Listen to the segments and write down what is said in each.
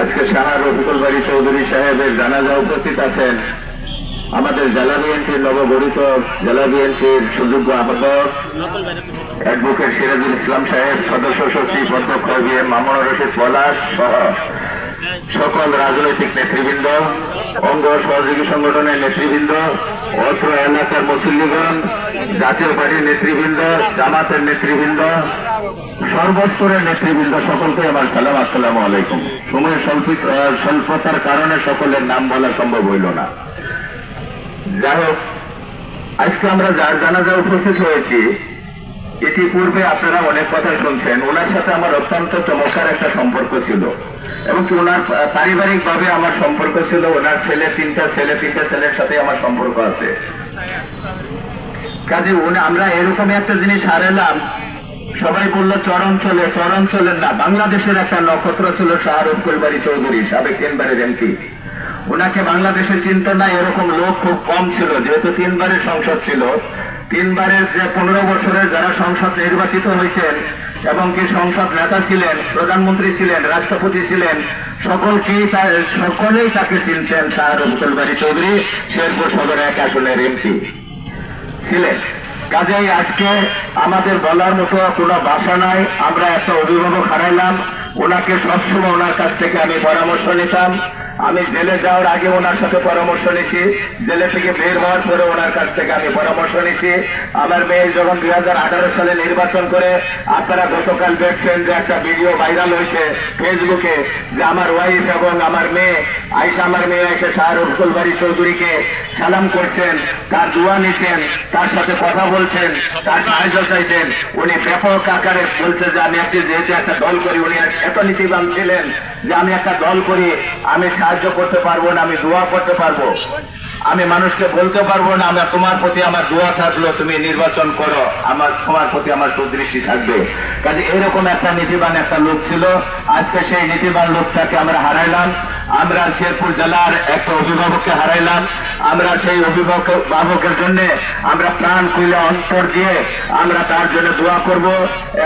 আজকে শাহ রফিকুল বাড়ি চৌধুরী সাহেবের জানাজা উপস্থিত আছেন। আমাদের জেলা বিএনপির নবগঠিত জেলা বিএনপির সুযোগ্য আহ্বায়ক অ্যাডভোকেট সিরাজুল ইসলাম সাহেব, সদস্য সচিব অধ্যক্ষ বি এম মামুনুর রশিদ পলাশ সহ সকল রাজনৈতিক নেতৃবৃন্দ, অঙ্গ সহযোগী সংগঠনের নেতৃবৃন্দ অত্র এলাকার মুসল্লিগণ, জাতীয় পার্টির নেতৃবৃন্দ, জামাতের নেতৃবৃন্দ, সর্বস্তরের নেতৃবৃন্দ সকলকে আমার সালাম, আসসালামু আলাইকুম। সময়ের স্বল্পিত স্বল্পতার কারণে সকলের নাম বলা সম্ভব হইল না। যাই হোক, আজকে আমরা যার জানাজা উপস্থিত হয়েছি, ইতিপূর্বে আপনারা অনেক কথা শুনছেন। ওনার সাথে আমার অত্যন্ত চমৎকার একটা সম্পর্ক ছিল। এবং কি ওনার পারিবারিক ভাবে আমার সম্পর্ক ছিল। ওনার ছেলে, তিনটা ছেলে, তিনটা ছেলের সাথে আমার সম্পর্ক আছে। কাজে আমরা এরকমই একটা জিনিস হারালাম। সবাই বলল চরঞ্চলে চরঞ্চলের না। বাংলাদেশের একটা নক্ষত্র ছিল শাহরুখ কুলবাড়ি চৌধুরী, সাবেক তিনবারের এমপি। ওনাকে বাংলাদেশে চিনত না, এরকম লোক খুব কম ছিল। যেহেতু তিনবারের সংসদ ছিল, তিনবারের যে পনেরো বছরের যারা সংসদ নির্বাচিত হয়েছেন এবং কি সংসদ নেতা ছিলেন, প্রধানমন্ত্রী ছিলেন, রাষ্ট্রপতি ছিলেন সকলকেই সকলেই তাকে চিনতেন শাহরুখ কুলবাড়ি চৌধুরী শেরপুর সদর এক আসনের এমপি ছিলেন। কাজেই আজকে আমাদের বলার মতো কোনো ভাষা নাই, আমরা একটা অভিভাবক হারাইলাম, ওনাকে সবসময় ওনার কাছ থেকে আমি পরামর্শ নিতাম। আমি জেলে যাওয়ার আগে ওনার সাথে পরামর্শ নিছি জেলে থেকে বের হওয়ার পরে ওনার কাছ থেকে আমি পরামর্শ নিছি আমার মেয়ে যখন দুই সালে নির্বাচন করে, আপনারা গতকাল দেখছেন যে একটা ভিডিও ভাইরাল হয়েছে ফেসবুকে যে আমার ওয়াইফ এবং আমার মেয়ে আইসা আমার মেয়ে এসে শাহরুখ কুলবাড়ি চৌধুরীকে সালাম করছেন, তার দোয়া নিছেন তার সাথে কথা বলছেন, তার সাহায্য চাইছেন। উনি ব্যাপক আকারে বলছে যে আমি একটি যেহেতু একটা দল করি, উনি এত নীতিবান ছিলেন যে আমি একটা দল করি, আমি সাহায্য করতে পারব না, আমি দোয়া করতে পারব। আমি মানুষকে বলতে পারব না, আমার তোমার প্রতি আমার দোয়া থাকল, তুমি নির্বাচন করো, আমার, তোমার প্রতি আমার সুদৃষ্টি থাকবে। কাজে এরকম একটা নীতিবান একটা লোক ছিল, আজকে সেই নীতিবান লোকটাকে আমরা হারাইলাম। আমরা শেরপুর জেলার একটা অভিভাবককে হারাইলাম। আমরা সেই অভিভাবকের জন্য আমরা প্রাণ খুলে অন্তর দিয়ে আমরা তার জন্য দোয়া করব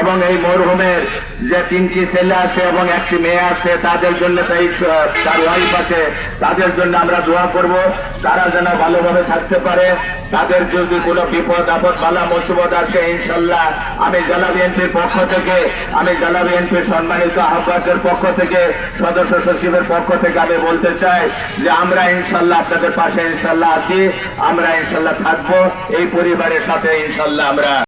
এবং এই মরহুমের যে তিনটি ছেলে আছে এবং একটি মেয়ে আছে, তাদের জন্য তাই তার ওয়াইফ আছে, তাদের জন্য আমরা দোয়া করব। তারা যেন ভালোভাবে থাকতে পারে। তাদের যদি কোনো বিপদ, আপদ, বালা, মুসিবত আসে, ইনশাল্লাহ আমি জেলা বিএনপির পক্ষ থেকে, আমি জেলা বিএনপির সম্মানিত আহ্বায়কের পক্ষ থেকে, সদস্য সচিবের পক্ষ থেকে আমি বলতে চাই যে আমরা ইনশাল্লাহ আপনাদের পাশে ইনশাল্লাহ আছি, আমরা ইনশাল্লাহ থাকব, এই পরিবারের সাথে ইনশাল্লাহ আমরা